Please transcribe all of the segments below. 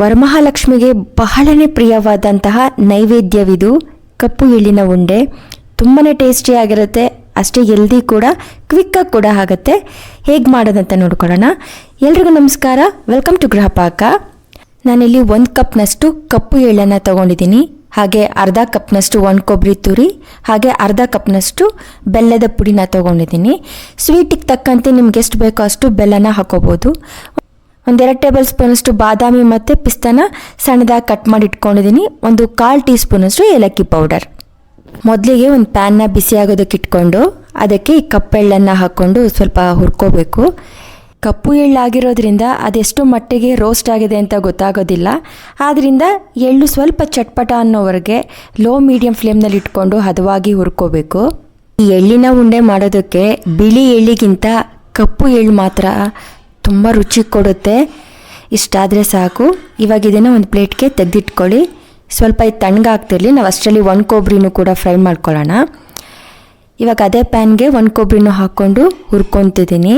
ವರಮಹಾಲಕ್ಷ್ಮಿಗೆ ಬಹಳನೇ ಪ್ರಿಯವಾದಂತಹ ನೈವೇದ್ಯವಿದು ಕಪ್ಪು ಎಳ್ಳಿನ ಉಂಡೆ. ತುಂಬಾ ಟೇಸ್ಟಿಯಾಗಿರುತ್ತೆ ಅಷ್ಟೇ ಎಲ್ದಿ ಕೂಡ ಕ್ವಿಕ್ಕಾಗಿ ಕೂಡ ಆಗುತ್ತೆ. ಹೇಗೆ ಮಾಡೋದಂತ ನೋಡ್ಕೊಳ್ಳೋಣ. ಎಲ್ರಿಗೂ ನಮಸ್ಕಾರ. Welcome to Gruhapaka. ನಾನಿಲ್ಲಿ ಒಂದು ಕಪ್ನಷ್ಟು ಕಪ್ಪು ಎಳ್ಳನ್ನು ತಗೊಂಡಿದ್ದೀನಿ. ಹಾಗೆ ಅರ್ಧ ಕಪ್ನಷ್ಟು ಒಣ ಕೊಬ್ಬರಿ ತುರಿ, ಹಾಗೆ ಅರ್ಧ ಕಪ್ನಷ್ಟು ಬೆಲ್ಲದ ಪುಡಿನ ತೊಗೊಂಡಿದ್ದೀನಿ. ಸ್ವೀಟಿಗೆ ತಕ್ಕಂತೆ ನಿಮ್ಗೆ ಎಷ್ಟು ಬೇಕೋ ಅಷ್ಟು ಬೆಲ್ಲನ ಹಾಕೋಬೋದು. ಒಂದೆರಡು ಟೇಬಲ್ ಸ್ಪೂನಷ್ಟು ಬಾದಾಮಿ ಮತ್ತು ಪಿಸ್ತಾನ ಸಣ್ಣದಾಗಿ ಕಟ್ ಮಾಡಿ ಇಟ್ಕೊಂಡಿದ್ದೀನಿ. ಒಂದು ಕಾಲು ಟೀ ಸ್ಪೂನಷ್ಟು ಏಲಕ್ಕಿ ಪೌಡರ್. ಮೊದಲಿಗೆ ಒಂದು ಪ್ಯಾನ್ನ ಬಿಸಿ ಆಗೋದಕ್ಕೆ ಇಟ್ಕೊಂಡು, ಅದಕ್ಕೆ ಈ ಕಪ್ಪೆಳ್ಳನ್ನು ಹಾಕ್ಕೊಂಡು ಸ್ವಲ್ಪ ಹುರ್ಕೋಬೇಕು. ಕಪ್ಪು ಎಳ್ಳಾಗಿರೋದ್ರಿಂದ ಅದೆಷ್ಟು ಮಟ್ಟಿಗೆ ರೋಸ್ಟ್ ಆಗಿದೆ ಅಂತ ಗೊತ್ತಾಗೋದಿಲ್ಲ. ಆದ್ದರಿಂದ ಎಳ್ಳು ಸ್ವಲ್ಪ ಚಟ್ಪಟ ಅನ್ನೋವರೆಗೆ ಲೋ ಮೀಡಿಯಂ ಫ್ಲೇಮ್ನಲ್ಲಿ ಇಟ್ಕೊಂಡು ಹದವಾಗಿ ಹುರ್ಕೋಬೇಕು. ಈ ಎಳ್ಳಿನ ಉಂಡೆ ಮಾಡೋದಕ್ಕೆ ಬಿಳಿ ಎಳ್ಳಿಗಿಂತ ಕಪ್ಪು ಎಳ್ಳು ಮಾತ್ರ ತುಂಬ ರುಚಿ ಕೊಡುತ್ತೆ. ಇಷ್ಟಾದರೆ ಸಾಕು. ಇವಾಗ ಇದನ್ನು ಒಂದು ಪ್ಲೇಟ್ಗೆ ತೆಗೆದಿಟ್ಕೊಳ್ಳಿ. ಸ್ವಲ್ಪ ಇದು ತಣ್ಣಗಾಗ್ತಿರಲಿ ನಾವು ಅಷ್ಟರಲ್ಲಿ ಒಂದು ಕೊಬ್ಬರಿನೂ ಕೂಡ ಫ್ರೈ ಮಾಡ್ಕೊಳ್ಳೋಣ. ಇವಾಗ ಅದೇ ಪ್ಯಾನ್ಗೆ ಒಂದು ಕೊಬ್ಬರಿನೂ ಹಾಕ್ಕೊಂಡು ಹುರ್ಕೊತಿದ್ದೀನಿ.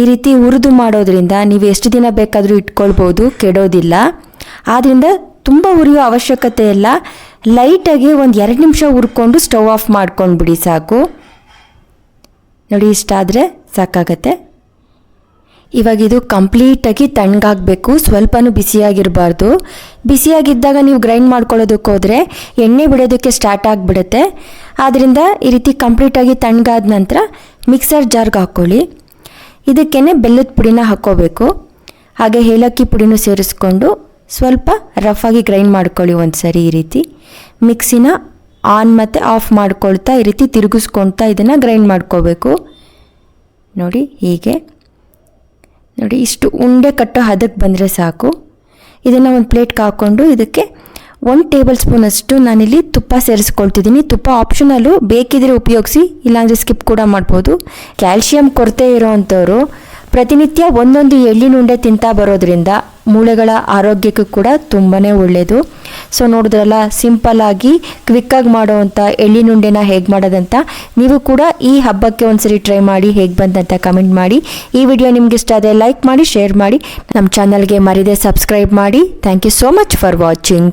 ಈ ರೀತಿ ಹುರಿದು ಮಾಡೋದ್ರಿಂದ ನೀವು ಎಷ್ಟು ದಿನ ಬೇಕಾದರೂ ಇಟ್ಕೊಳ್ಬೋದು, ಕೆಡೋದಿಲ್ಲ. ಆದ್ದರಿಂದ ತುಂಬ ಹುರಿಯೋ ಅವಶ್ಯಕತೆ ಇಲ್ಲ. ಲೈಟಾಗಿ ಒಂದು ಎರಡು ನಿಮಿಷ ಹುರ್ಕೊಂಡು ಸ್ಟವ್ ಆಫ್ ಮಾಡ್ಕೊಂಡ್ಬಿಡಿ ಸಾಕು. ನೋಡಿ ಇಷ್ಟಾದರೆ ಸಾಕಾಗತ್ತೆ. ಇವಾಗ ಇದು ಕಂಪ್ಲೀಟಾಗಿ ತಣ್ಣಗಾಗಬೇಕು. ಸ್ವಲ್ಪನೂ ಬಿಸಿಯಾಗಿರಬಾರ್ದು. ಬಿಸಿಯಾಗಿದ್ದಾಗ ನೀವು ಗ್ರೈಂಡ್ ಮಾಡ್ಕೊಳ್ಳೋದಕ್ಕೆ ಹೋದರೆ ಎಣ್ಣೆ ಬಿಡೋದಕ್ಕೆ ಸ್ಟಾರ್ಟ್ ಆಗಿಬಿಡುತ್ತೆ. ಆದ್ದರಿಂದ ಈ ರೀತಿ ಕಂಪ್ಲೀಟಾಗಿ ತಣ್ಣಗಾದ ನಂತರ ಮಿಕ್ಸರ್ ಜಾರ್ಗೆ ಹಾಕ್ಕೊಳ್ಳಿ. ಇದಕ್ಕೇ ಬೆಲ್ಲದ ಪುಡಿನ ಹಾಕ್ಕೋಬೇಕು. ಹಾಗೆ ಏಲಕ್ಕಿ ಪುಡಿನೂ ಸೇರಿಸ್ಕೊಂಡು ಸ್ವಲ್ಪ ರಫಾಗಿ ಗ್ರೈಂಡ್ ಮಾಡ್ಕೊಳ್ಳಿ ಒಂದು ಸರಿ ಈ ರೀತಿ. ಮಿಕ್ಸಿನ ಆನ್ ಮತ್ತು ಆಫ್ ಮಾಡ್ಕೊಳ್ತಾ ಈ ರೀತಿ ತಿರುಗಿಸ್ಕೊಳ್ತಾ ಇದನ್ನು ಗ್ರೈಂಡ್ ಮಾಡ್ಕೋಬೇಕು. ನೋಡಿ ಹೀಗೆ. ನೋಡಿ, ಇಷ್ಟು ಉಂಡೆ ಕಟ್ಟೋ ಹದಕ್ಕೆ ಬಂದರೆ ಸಾಕು. ಇದನ್ನು ಒಂದು ಪ್ಲೇಟ್ಗೆ ಹಾಕ್ಕೊಂಡು ಇದಕ್ಕೆ ಒಂದು ಟೇಬಲ್ ಸ್ಪೂನಷ್ಟು ನಾನಿಲ್ಲಿ ತುಪ್ಪ ಸೇರಿಸ್ಕೊಳ್ತಿದ್ದೀನಿ. ತುಪ್ಪ ಆಪ್ಷನಲ್ಲು ಬೇಕಿದ್ರೆ ಉಪಯೋಗಿಸಿ, ಇಲ್ಲಾಂದರೆ ಸ್ಕಿಪ್ ಕೂಡ ಮಾಡ್ಬೋದು. ಕ್ಯಾಲ್ಶಿಯಂ ಕೊರತೆ ಇರೋವಂಥವ್ರು ಪ್ರತಿನಿತ್ಯ ಒಂದೊಂದು ಎಳ್ಳಿನುಂಡೆ ತಿಂತಾ ಬರೋದ್ರಿಂದ ಮೂಳೆಗಳ ಆರೋಗ್ಯಕ್ಕೂ ಕೂಡ ತುಂಬಾ ಒಳ್ಳೆಯದು ಸೊ ನೋಡಿದ್ರಲ್ಲ ಸಿಂಪಲ್ಲಾಗಿ ಕ್ವಿಕ್ಕಾಗಿ ಮಾಡೋವಂಥ ಎಳ್ಳಿನುಂಡೆನ ಹೇಗೆ ಮಾಡೋದಂತ ನೀವು ಕೂಡ ಈ ಹಬ್ಬಕ್ಕೆ ಒಂದ್ಸರಿ ಟ್ರೈ ಮಾಡಿ ಹೇಗೆ ಬಂದಂತ ಕಮೆಂಟ್ ಮಾಡಿ. ಈ ವಿಡಿಯೋ ನಿಮ್ಗೆ ಇಷ್ಟ ಆದರೆ ಲೈಕ್ ಮಾಡಿ ಶೇರ್ ಮಾಡಿ. ನಮ್ಮ ಚಾನಲ್ಗೆ ಮರಿದೆ ಸಬ್ಸ್ಕ್ರೈಬ್ ಮಾಡಿ. Thank you so much for watching